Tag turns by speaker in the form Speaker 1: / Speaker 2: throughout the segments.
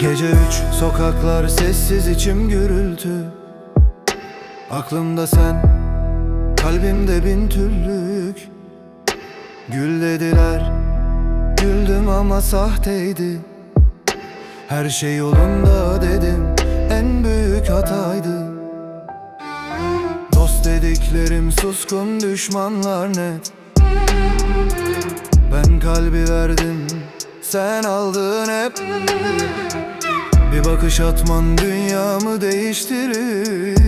Speaker 1: Gece üç sokaklar sessiz içim gürültü. Aklımda sen Kalbimde bin türlük Gül dediler Güldüm ama sahteydi. Her şey yolunda dedim En büyük hataydı. Dost dediklerim suskun düşmanlar net Ben kalbi verdim Sen aldın hep. Bir bakış atman dünyamı değiştirir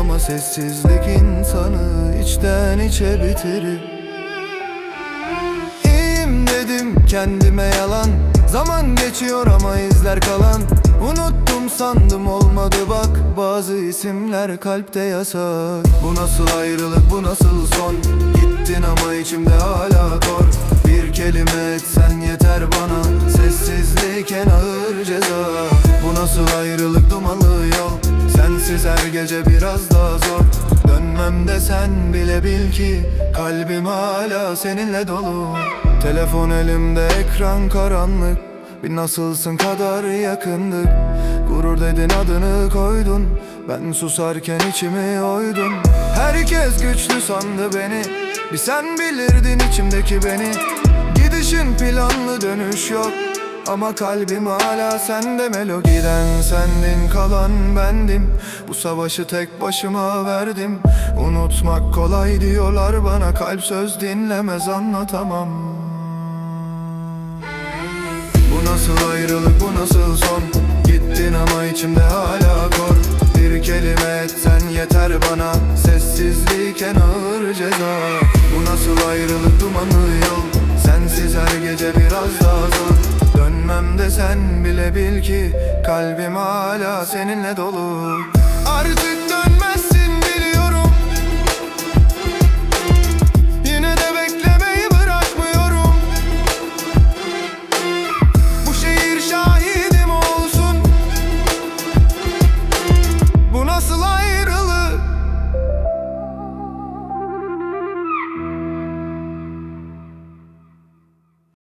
Speaker 1: Ama sessizlik insanı içten içe bitirir. İyiyim dedim kendime yalan. Zaman geçiyor ama izler kalan. Unuttum sandım olmadı bak. Bazı isimler kalpte yasak. Bu nasıl ayrılık bu nasıl son? Gittin ama içimde hala Sessizlik en ağır ceza. Bu nasıl ayrılık dumanlı yol? Sensiz her gece biraz daha zor. Dönmem desen bile bil ki Kalbim hala seninle dolu. Telefon elimde ekran karanlık. Bir nasılsın kadar yakındık. Gurur dedin adını koydun. Ben susarken içimi oydun. Herkes güçlü sandı beni. Bir sen bilirdin içimdeki beni. Gidişin planlı dönüş yok ama kalbim hala sende melo Giden sendin kalan bendim. Bu savaşı tek başıma verdim. Unutmak kolay diyorlar bana Kalp söz dinlemez anlatamam. Bu nasıl ayrılık bu nasıl son? Gittin ama içimde hala kor. Bir kelime etsen yeter bana Sessizlik en ağır ceza. Bu nasıl ayrılık dumanlı yol? Sensiz her gece biraz daha zor Dönmem desen bile bil ki Kalbim hala seninle dolu. Artık dönmem